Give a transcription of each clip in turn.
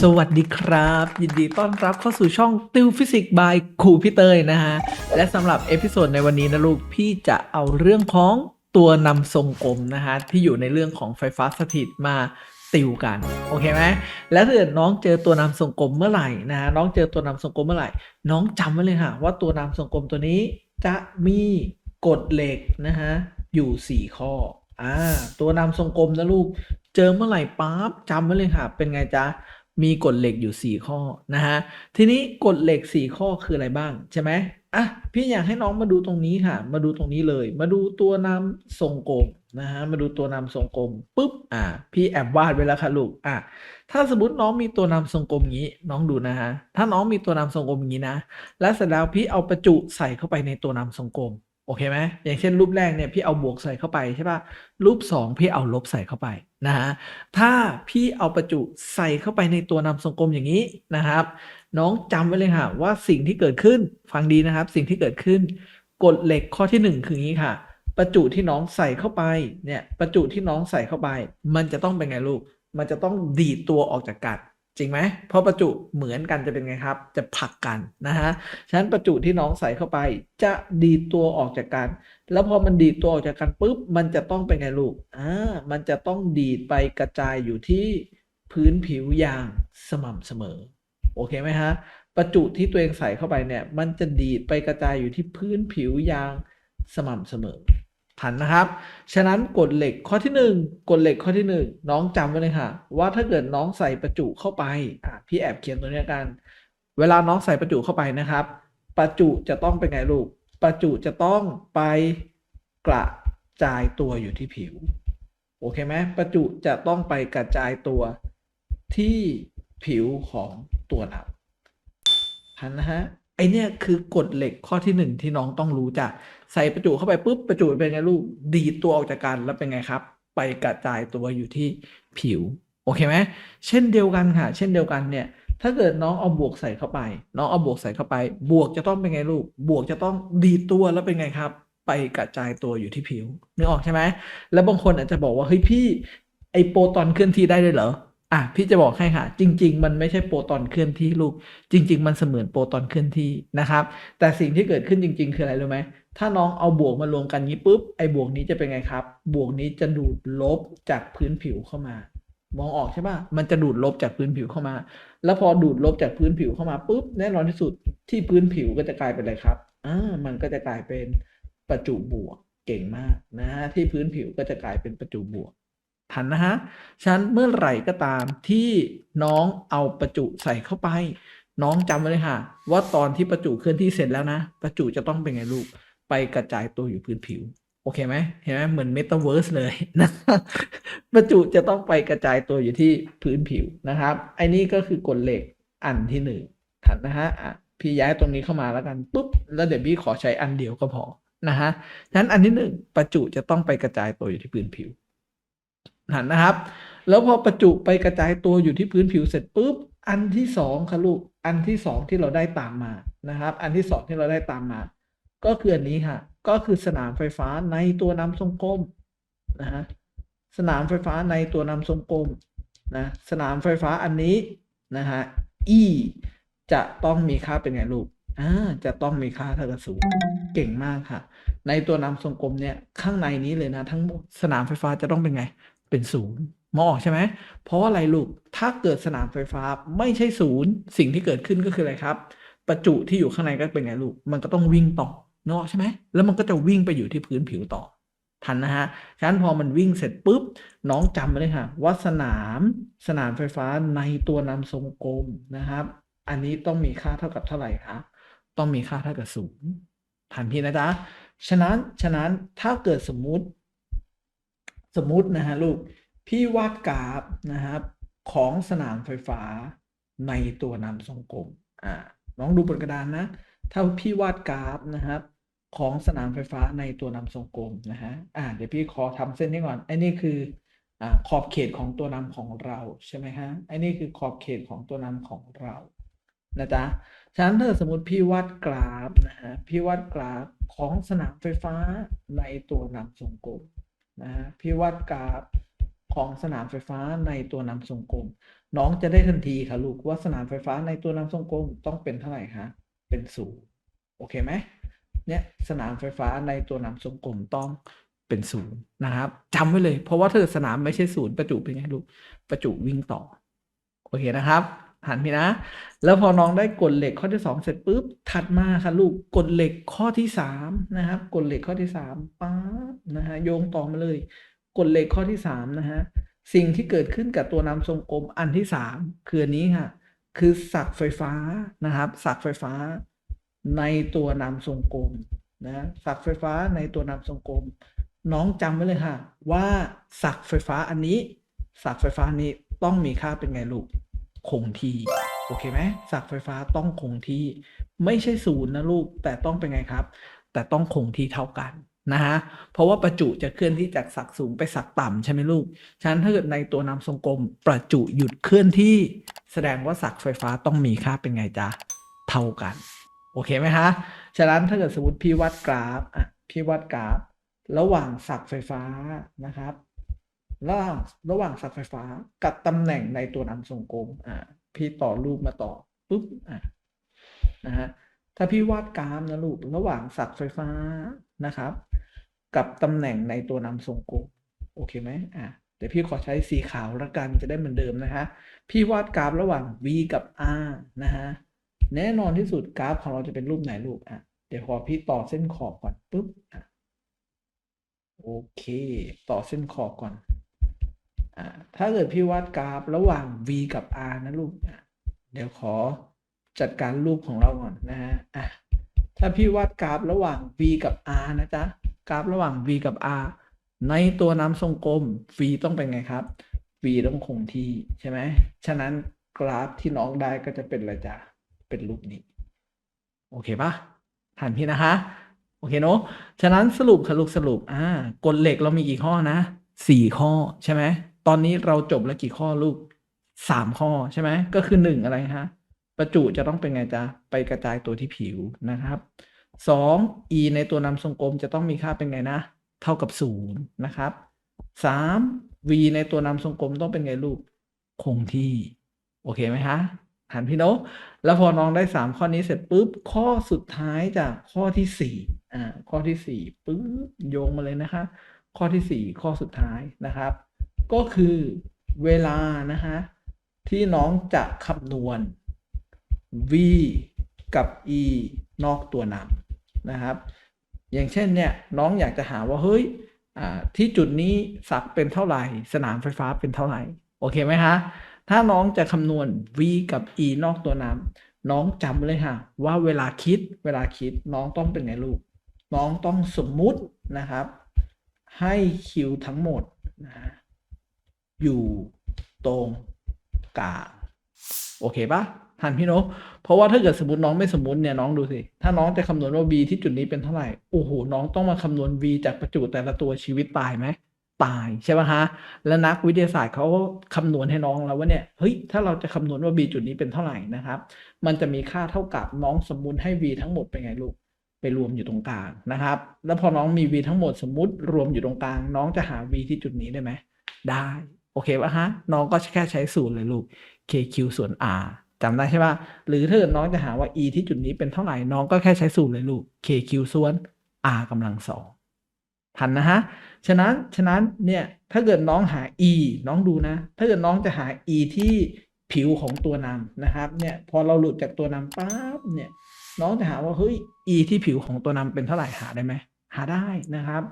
สวัสดีครับ ยินดีต้อนรับเข้าสู่ช่องติวฟิสิกส์บายครูพี่เตยนะฮะ และสำหรับเอพิโซดในวันนี้นะลูก พี่จะเอาเรื่องของตัวนำทรงกลมนะฮะ ที่อยู่ในเรื่องของไฟฟ้าสถิตมาติวกัน โอเคไหมแล้วถ้าเกิดน้องเจอตัวนำทรงกลมเมื่อไหร่นะฮะน้องเจอตัวนำทรงกลมเมื่อไหร่ น้องจำไว้เลยค่ะว่าตัวนำทรงกลมตัวนี้จะมีกฎเหล็กนะฮะอยู่ 4 ข้ออ่าตัวนำทรงกลมนะลูก เจอเมื่อไหร่ปั๊บจำไว้เลยค่ะ เป็นไงจ๊ะ มีกฎเหล็กอยู่ 4 ข้อนะฮะ ทีนี้กฎเหล็ก 4 ข้อคืออะไรบ้างใช่ไหมอะพี่อยากให้น้องมาดูตรงนี้ค่ะ มาดูตรงนี้เลย มาดูตัวนำทรงกลมนะฮะมาดูตัวนำทรงกลมปุ๊บอ่าพี่แอบวาดไว้แล้วค่ะลูกอะถ้าสมมติน้องมีตัวนำทรงกลมอย่างนี้ น้องดูนะฮะถ้าน้องมีตัวนำทรงกลมอย่างนี้นะ แล้วเสร็จแล้วพี่เอาประจุใส่เข้าไปในตัวนำทรงกลม โอเคไหมอย่างเช่นรูปแรกเนี่ยพี่เอาบวกใส่เข้าไปใช่ป่ะรูป 2 พี่เอาลบใส่เข้าไปนะฮะถ้าพี่เอาประจุใส่เข้าไปในตัวนำทรงกลมอย่างนี้นะครับ น้องจำไว้เลยค่ะว่าสิ่งที่เกิดขึ้นฟังดีนะครับ สิ่งที่เกิดขึ้นกฎเหล็กข้อที่หนึ่งคืออย่างนี้ค่ะ ประจุที่น้องใส่เข้าไปเนี่ยประจุที่น้องใส่เข้าไป มันจะต้องเป็นไงลูก มันจะต้องดีดตัวออกจากกัน จริงไหมเพราะประจุเหมือนกันจะเป็นไงครับ จะผลักกันนะฮะฉะนั้นประจุที่น้องใส่เข้าไป จะดีดตัวออกจากกัน แล้วพอมันดีดตัวออกจากกันปุ๊บ มันจะต้องเป็นไงลูกอ่ามันจะต้องดีดไปกระจายอยู่ที่พื้นผิวอย่างสม่ำเสมอ โอเคไหมฮะ ประจุที่ตัวเองใส่เข้าไปเนี่ย มันจะดีดไปกระจายอยู่ที่พื้นผิวอย่างสม่ำเสมอ ทันนะครับ ฉะนั้นกฎเหล็กข้อที่หนึ่งกฎเหล็กข้อที่หนึ่งน้องจำไว้เลยค่ะ ว่าถ้าเกิดน้องใส่ประจุเข้าไปอะพี่แอบเขียนตัวนี้กัน เวลาน้องใส่ประจุเข้าไปนะครับ ประจุจะต้องเป็นไงลูก ประจุจะต้องไปกระจายตัวอยู่ที่ผิว โอเคไหมประจุจะต้องไปกระจายตัวที่ผิวของตัวนำทันนะฮะ ไอเนี่ยคือกฎเหล็กข้อที่หนึ่งที่น้องต้องรู้จ้ะใส่ประจุเข้าไปปุ๊บประจุเป็นไงลูกดีดตัวออกจากกันแล้วเป็นไงครับ ไปกระจายตัวอยู่ที่ผิวโอเคไหมเช่นเดียวกันค่ะ เช่นเดียวกันเนี่ย ถ้าเกิดน้องเอาบวกใส่เข้าไป น้องเอาบวกใส่เข้าไป บวกจะต้องเป็นไงลูก บวกจะต้องดีดตัวแล้วเป็นไงครับ ไปกระจายตัวอยู่ที่ผิวนึกออกใช่ไหมแล้วบางคนอาจจะบอกว่าเฮ้ยพี่ไอโปรตอนเคลื่อนที่ได้ด้วยเหรอ อะพี่จะบอกให้ค่ะ จริง ๆ มันไม่ใช่โปรตอนเคลื่อนที่ลูก จริง ๆ มันเสมือนโปรตอนเคลื่อนที่นะครับ แต่สิ่งที่เกิดขึ้นจริง ๆ คืออะไรรู้ไหมถ้าน้องเอาบวกมารวมกันนี้ปุ๊บไอ้บวกนี้จะเป็นไงครับ บวกนี้จะดูดลบจากพื้นผิวเข้ามามองออกใช่ปะมันจะดูดลบจากพื้นผิวเข้ามา แล้วพอดูดลบจากพื้นผิวเข้ามาปุ๊บแน่นอนที่สุดที่พื้นผิวก็จะกลายเป็นอะไรครับอ่ามันก็จะกลายเป็นประจุบวกเก่งมากนะฮะที่พื้นผิวก็จะกลายเป็นประจุบวก ทันนะฮะฉะนั้นเมื่อไหร่ก็ตามที่น้องเอาประจุใส่เข้าไป น้องจำไว้เลยค่ะ ว่าตอนที่ประจุเคลื่อนที่เสร็จแล้วนะ ประจุจะต้องเป็นไงลูก ไปกระจายตัวอยู่พื้นผิว โอเคไหมเห็นไหมเหมือนเมตาเวิร์สเลยนะประจุจะต้องไปกระจายตัวอยู่ที่พื้นผิวนะครับไอ้นี่ก็คือกฎเหล็กอันที่หนึ่งถัดนะฮะอะพี่ย้ายตรงนี้เข้ามาแล้วกันปุ๊บแล้วเดี๋ยวพี่ขอใช้อันเดียวก็พอนะฮะฉะนั้นอันที่หนึ่งประจุจะต้องไปกระจายตัวอยู่ที่พื้นผิว หันนะครับ แล้วพอประจุไปกระจายตัวอยู่ที่พื้นผิวเสร็จปุ๊บ อันที่สองค่ะลูก อันที่สองที่เราได้ตามมานะครับ อันที่สองที่เราได้ตามมา ก็คืออันนี้ค่ะ ก็คือสนามไฟฟ้าในตัวน้ำทรงกลมนะฮะ สนามไฟฟ้าในตัวน้ำทรงกลมนะ สนามไฟฟ้าอันนี้นะฮะ E จะต้องมีค่าเป็นไงลูกอ่าจะต้องมีค่าเท่ากับศูนย์เก่งมากค่ะ ในตัวนำทรงกลมเนี่ย ข้างในนี้เลยนะ ทั้งสนามไฟฟ้าจะต้องเป็นไง เป็นศูนย์มองออกใช่ไหม เพราะว่าอะไรลูก ถ้าเกิดสนามไฟฟ้าไม่ใช่ศูนย์ สิ่งที่เกิดขึ้นก็คืออะไรครับ ประจุที่อยู่ข้างในก็เป็นไงลูก มันก็ต้องวิ่งต่อนอกใช่ไหม แล้วมันก็จะวิ่งไปอยู่ที่พื้นผิวต่อ ทันนะฮะ ฉะนั้นพอมันวิ่งเสร็จปุ๊บ น้องจำไว้เลยค่ะว่าสนามสนามไฟฟ้าในตัวนำทรงกลมนะครับ อันนี้ต้องมีค่าเท่ากับเท่าไหร่คะต้องมีค่าเท่ากับศูนย์ทันพี่นะจ๊ะ ฉะนั้น ฉะนั้นถ้าเกิดสมมุติ สมมุตินะฮะลูก พี่วาดกราฟนะครับ ของสนามไฟฟ้าในตัวนำทรงกลมอ่าน้องดูบนกระดานนะ ถ้าพี่วาดกราฟนะครับ ของสนามไฟฟ้าในตัวนำทรงกลมนะฮะอ่าเดี๋ยวพี่ขอทำเส้นนี้ก่อนไอ้นี่คืออ่าขอบเขตของตัวนำของเราใช่ไหมฮะไอ้นี่คือขอบเขตของตัวนำของเรานะจ๊ะฉะนั้นถ้าสมมติพี่วาดกราฟนะฮะพี่วาดกราฟของสนามไฟฟ้าในตัวนำทรงกลม นะฮะพี่วาดกราฟของสนามไฟฟ้าในตัวนำทรงกลม น้องจะได้ทันทีค่ะลูกว่าสนามไฟฟ้าในตัวนำทรงกลมต้องเป็นเท่าไหร่คะเป็นศูนย์โอเคไหมเนี่ยสนามไฟฟ้าในตัวนำทรงกลมต้องเป็นศูนย์นะครับจำไว้เลย เพราะว่าถ้าเกิดสนามไม่ใช่ศูนย์ประจุเป็นไงลูกประจุวิ่งต่อ โอเคนะครับหันพี่นะ แล้วพอน้องได้กฎเหล็กข้อที่สองเสร็จปุ๊บถัดมาค่ะลูกกฎเหล็กข้อที่สามนะครับกฎเหล็กข้อที่สามป๊า นะฮะโยงต่อมาเลยกฎเหล็กข้อที่สามนะฮะสิ่งที่เกิดขึ้นกับตัวนำทรงกลมอันที่สามคืออันนี้ค่ะคือสักไฟฟ้านะครับ สักไฟฟ้าในตัวนำทรงกลมนะสักไฟฟ้าในตัวนำทรงกลม น้องจำไว้เลยค่ะ ว่าสักไฟฟ้าอันนี้ สักไฟฟ้านี้ต้องมีค่าเป็นไงลูกคงที่โอเคไหมสักไฟฟ้าต้องคงที่ ไม่ใช่ศูนย์นะลูกแต่ต้องเป็นไงครับ แต่ต้องคงที่เท่ากัน นะฮะ เพราะว่าประจุจะเคลื่อนที่จากสักสูงไปสักต่ำใช่ไหมลูก ฉะนั้นถ้าเกิดในตัวนำทรงกลมประจุหยุดเคลื่อนที่ แสดงว่าสักไฟฟ้าต้องมีค่าเป็นไงจ๊ะ เท่ากัน โอเคไหมฮะฉะนั้นถ้าเกิดสมมติพี่วัดกราฟ อะ พี่วัดกราฟ ระหว่างสักไฟฟ้านะครับ ระหว่างระหว่างสักไฟฟ้ากับตำแหน่งในตัวนำทรงกลม อ่าพี่ต่อรูปมาต่อปุ๊บ อะ นะฮะ ถ้าพี่วาดกราฟนะลูก ระหว่างสักไฟฟ้านะครับ กับตำแหน่งในตัวนำทรงกลมโอเคไหมอะเดี๋ยวพี่ขอใช้สีขาวละกันจะได้เหมือนเดิมนะฮะพี่วาดกราฟระหว่าง v กับ r นะฮะแน่นอนที่สุดกราฟของเราจะเป็นรูปไหนลูกอะเดี๋ยวขอพี่ต่อเส้นขอบก่อนปุ๊บอะโอเค ต่อเส้นขอบก่อนอ่าถ้าเกิดพี่วาดกราฟระหว่าง v กับ r นะลูกอะเดี๋ยวขอจัดการรูปของเราก่อนนะฮะอะถ้าพี่วาดกราฟระหว่าง v กับ r นะจ๊ะ กราฟระหว่าง v กับ r ในตัวนำทรงกลม v ต้องเป็นไงครับ v ต้องคงที่ใช่ไหมฉะนั้นกราฟที่น้องได้ก็จะเป็นอะไรจ๊ะเป็นรูปนี้ โอเคปะทันพี่นะคะ โอเคเนอะฉะนั้นสรุปค่ะลูกสรุปอ่ากฎเหล็กเรามีกี่ข้อนะสี่ข้อใช่ไหมตอนนี้เราจบแล้วกี่ข้อลูกสามข้อใช่ไหมก็คือหนึ่งอะไรฮะประจุจะต้องเป็นไงจ๊ะไปกระจายตัวที่ผิวนะครับ สอง e ในตัวนำทรงกลมจะต้องมีค่าเป็นไงนะ เท่ากับศูนย์นะครับสาม v ในตัวนำทรงกลมต้องเป็นไงลูก คงที่ โอเคไหมฮะหันพี่โนตแล้วพอน้องได้สามข้อนี้เสร็จปุ๊บ ข้อสุดท้ายจากข้อที่สี่อ่า ข้อที่สี่ปุ๊บโยงมาเลยนะคะ ข้อที่สี่ข้อสุดท้ายนะครับ ก็คือเวลานะฮะที่น้องจะคำนวณ v กับ e นอกตัวนำ นะครับ อย่างเช่นเนี่ยน้องอยากจะหาว่าเฮ้ยที่จุดนี้สักเป็นเท่าไหร่ สนามไฟฟ้าเป็นเท่าไหร่ โอเคไหมฮะถ้าน้องจะคำนวณ v กับ e นอกตัวน้ำน้องจำเลยค่ะว่าเวลาคิดเวลาคิดน้องต้องเป็นไงลูก น้องต้องสมมุตินะครับ ให้ q ทั้งหมดนะอยู่ตรงกลางโอเคปะทันพี่นตเพราะว่าถ้าเกิดสมมติน้องไม่สมมติเนี่ยน้องดูสิ ถ้าน้องจะคำนวณว่า v ที่จุดนี้เป็นเท่าไหร่โอ้โหน้องต้องมาคำนวณ v จากประจุแต่ละตัวชีวิตตายไหมตายใช่ไหมฮะและนักวิทยาศาสตร์เขาคำนวณให้น้องแล้วว่าเนี่ยเฮ้ยถ้าเราจะคำนวณว่า b จุดนี้เป็นเท่าไหร่นะครับ มันจะมีค่าเท่ากับน้องสมมติให้ v ทั้งหมดเป็นไงลูกไปรวมอยู่ตรงกลางนะครับ แล้วพอน้องมี v ทั้งหมดสมมติรวมอยู่ตรงกลาง น้องจะหา v ที่จุดนี้ได้ไหมได้ โอเคป่ะฮะ น้องก็แค่ใช้สูตรเลยลูก kq ส่วน r จำได้ใช่ป่ะหรือถ้าเกิดน้องจะหาว่า e ที่จุดนี้เป็นเท่าไหร่น้องก็แค่ใช้สูตรเลยลูก kq ส่วน r กำลังสองทันนะฮะ ฉะนั้น ฉะนั้น เนี่ย ถ้าเกิดน้องหา e น้องดูนะ ถ้าเกิดน้องจะหา e ที่ผิวของตัวนำนะครับ เนี่ย พอเราหลุดจากตัวนำปั๊บ เนี่ย น้องจะหาว่าเฮ้ย e ที่ผิวของตัวนำเป็นเท่าไหร่หาได้ไหม หาได้นะครับ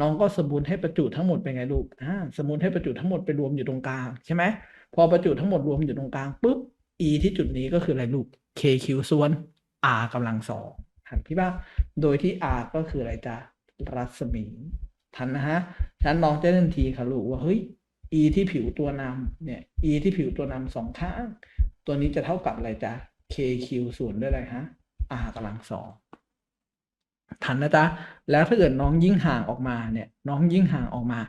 น้องก็สมมุติให้ประจุทั้งหมดเป็นไงลูก อ่า สมมุติให้ประจุทั้งหมดไปรวมอยู่ตรงกลางใช่ไหม พอประจุทั้งหมดรวมอยู่ตรงกลางปุ๊บ e ที่จุดนี้ก็คืออะไรลูก kq ส่วน r กำลังสองหันพี่บ้าโดยที่ r ก็คืออะไรจ๊ะรัศมี ทันนะฮะฉันน้องจะทันทีค่ะลูกว่าเฮ้ย e ที่ผิวตัวนำเนี่ย e ที่ผิวตัวนำสองข้าง ตัวนี้จะเท่ากับอะไรจ๊ะ kq ส่วนด้วยอะไรฮะ r กำลังสองทันนะจ๊ะ แล้วถ้าเกิดน้องยิ่งห่างออกมาเนี่ย น้องยิ่งห่างออกมา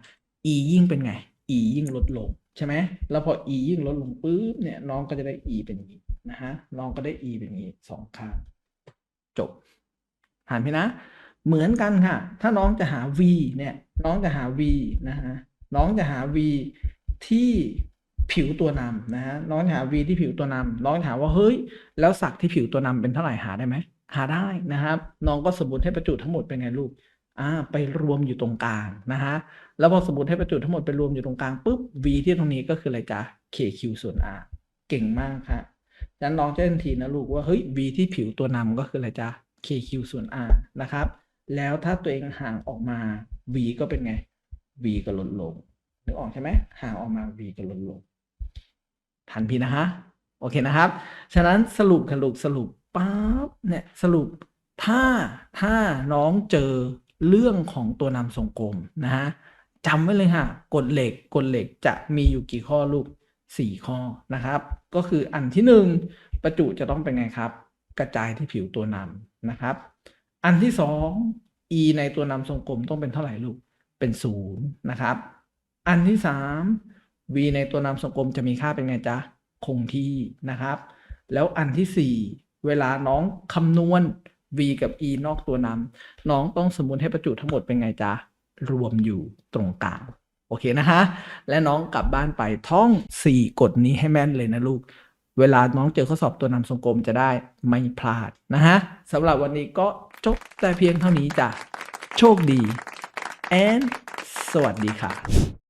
e ยิ่งเป็นไง e ยิ่งลดลง ใช่ไหมแล้วพอ e ยิ่งลดลงปุ๊บเนี่ยน้องก็จะได้ e เป็นอย่างนี้นะฮะน้องก็ได้ e เป็นอย่างนี้สองข้างจบหันพี่นะ เหมือนกันค่ะ ถ้าน้องจะหา v เนี่ยน้องจะหา v นะฮะน้องจะหา v ที่ผิวตัวนำนะฮะน้องหา v ที่ผิวตัวนำน้องถามว่าเฮ้ย แล้วศักที่ผิวตัวนำเป็นเท่าไหร่หาได้ไหมหาได้นะครับ น้องก็สมมติให้ประจุทั้งหมดเป็นไงลูก อ่าไปรวมอยู่ตรงกลางนะฮะแล้วพอสมมติให้ประจุทั้งหมดไปรวมอยู่ตรงกลางปุ๊บ v ที่ตรงนี้ก็คืออะไรจ๊ะ kq ส่วน r เก่งมากครับดังนั้นน้องเจะทันทีนะลูกว่าเฮ้ย v ที่ผิวตัวนำก็คืออะไรจ๊ะ kq ส่วน r นะครับ แล้วถ้าตัวเองห่างออกมา v ก็เป็นไง v ก็ลดลงนึกออกใช่ไหมห่างออกมา v ก็ลดลงทันพี่นะฮะโอเคนะครับ ฉะนั้นสรุปสรุปสรุปปั๊บเนี่ยสรุปถ้าถ้าน้องเจอ เรื่องของตัวนำทรงกลมนะฮะจำไว้เลยค่ะกฎเหล็กกฎเหล็กจะมีอยู่กี่ข้อลูกสี่ข้อนะครับ ก็คืออันที่หนึ่งประจุจะต้องเป็นไงครับ กระจายที่ผิวตัวนำนะครับ อันที่สอง e ในตัวนำทรงกลมต้องเป็นเท่าไหร่ลูกเป็นศูนย์นะครับ อันที่สาม v ในตัวนำทรงกลมจะมีค่าเป็นไงจ๊ะคงที่นะครับ แล้วอันที่สี่เวลาน้องคำนวณ v กับ e นอกตัวนำน้องต้องสมมติให้ประจุทั้งหมดเป็นไงจ๊ะ รวมอยู่ตรงกลาง โอเคนะฮะ และน้องกลับบ้านไปท่อง 4 กฎนี้ให้แม่นเลยนะลูก เวลาน้องเจอข้อสอบตัวนำทรงกลมจะได้ไม่พลาดนะฮะสำหรับวันนี้ก็จบแต่เพียงเท่านี้จ้ะ โชคดี and สวัสดีค่ะ